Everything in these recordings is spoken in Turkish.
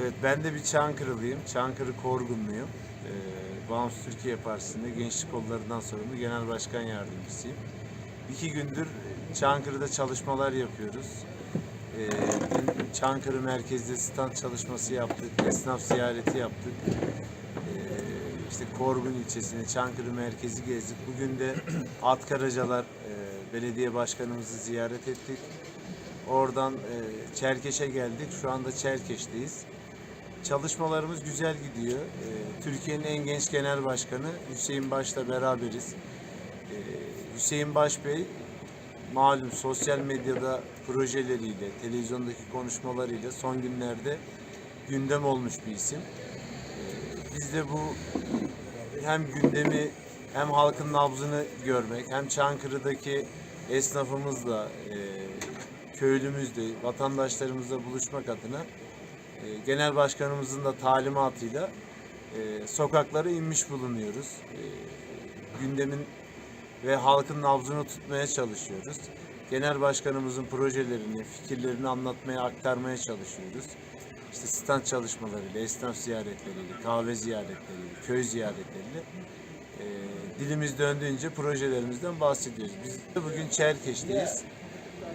Evet ben de bir Çankırılıyım. Çankırı Korgunluyum. Ee, Bağımsız Türkiye Partisi'nde Gençlik Kollarından sorumlu Genel Başkan Yardımcısıyım. İki gündür Çankırı'da çalışmalar yapıyoruz. Ee, Çankırı merkezde stand çalışması yaptık, esnaf ziyareti yaptık. Ee, işte Korgun ilçesini, Çankırı merkezi gezdik. Bugün de Atkaracalar e, belediye başkanımızı ziyaret ettik. Oradan e, Çerkeş'e geldik. Şu anda Çerkeş'teyiz. Çalışmalarımız güzel gidiyor. E, Türkiye'nin en genç genel başkanı Hüseyin Baş'la beraberiz. E, Hüseyin Baş Bey malum sosyal medyada projeleriyle, televizyondaki konuşmalarıyla son günlerde gündem olmuş bir isim. E, biz de bu hem gündemi hem halkın nabzını görmek hem Çankırı'daki esnafımızla, e, köylümüzle, vatandaşlarımızla buluşmak adına genel başkanımızın da talimatıyla e, sokaklara inmiş bulunuyoruz. E, gündemin ve halkın nabzını tutmaya çalışıyoruz. Genel başkanımızın projelerini, fikirlerini anlatmaya, aktarmaya çalışıyoruz. İşte stand çalışmalarıyla, esnaf ziyaretleriyle, kahve ziyaretleriyle, köy ziyaretleriyle e, dilimiz döndüğünce projelerimizden bahsediyoruz. Biz de bugün Çerkeş'teyiz.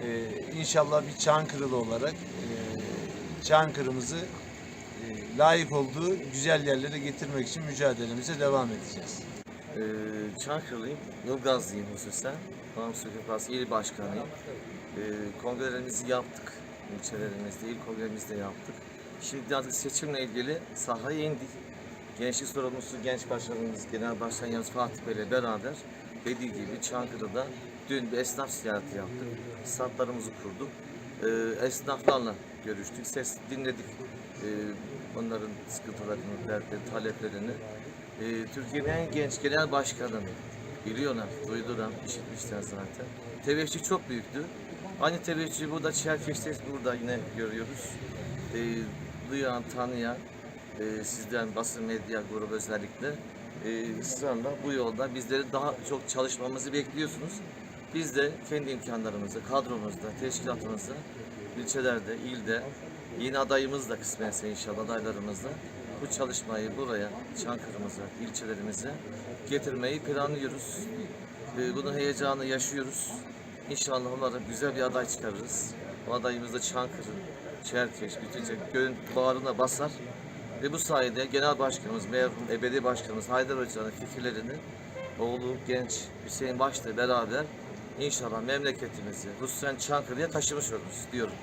E, inşallah bir Çankırılı olarak e, Çankırı'mızı e, layık olduğu güzel yerlere getirmek için mücadelemize devam edeceğiz. Ee, Çankırılıyım, Yılgazlıyım hususen. Bağımsız Türkiye Partisi il başkanıyım. Ee, kongrelerimizi yaptık. İlçelerimizde, il kongremizde yaptık. Şimdi artık seçimle ilgili sahaya indik. Gençlik sorumlusu genç başkanımız, genel başkan Yalnız Fatih Bey'le beraber dediği gibi Çankırı'da dün bir esnaf ziyareti yaptık. Statlarımızı kurduk. Ee, esnaflarla görüştük, ses dinledik. Ee, onların sıkıntılarını, dertlerini, taleplerini. Ee, Türkiye'nin en genç genel başkanı biliyorlar, duydular, işitmişler zaten. Teveccüh çok büyüktü. Aynı teveccühü burada Çerkeş'te burada yine görüyoruz. Ee, duyan, tanıyan, e, sizden basın medya grubu özellikle e, ısrarla bu yolda bizleri daha çok çalışmamızı bekliyorsunuz. Biz de kendi imkanlarımızla, kadromuzda, teşkilatımızda, ilçelerde, ilde, yeni adayımız da kısmetse inşallah adaylarımızla bu çalışmayı buraya, Çankırı'mıza, ilçelerimize getirmeyi planlıyoruz. Ee, Bunun heyecanı yaşıyoruz. İnşallah umarım güzel bir aday çıkarırız. O adayımız da Çankırı, Çerkeş, bütünce gönül bağrına basar. Ve bu sayede Genel Başkanımız, merhum Ebedi Başkanımız Haydar Hoca'nın fikirlerini oğlu genç Hüseyin Baş'la beraber inşallah memleketimizi, hususen Çankırı'ya taşımış oluruz diyorum.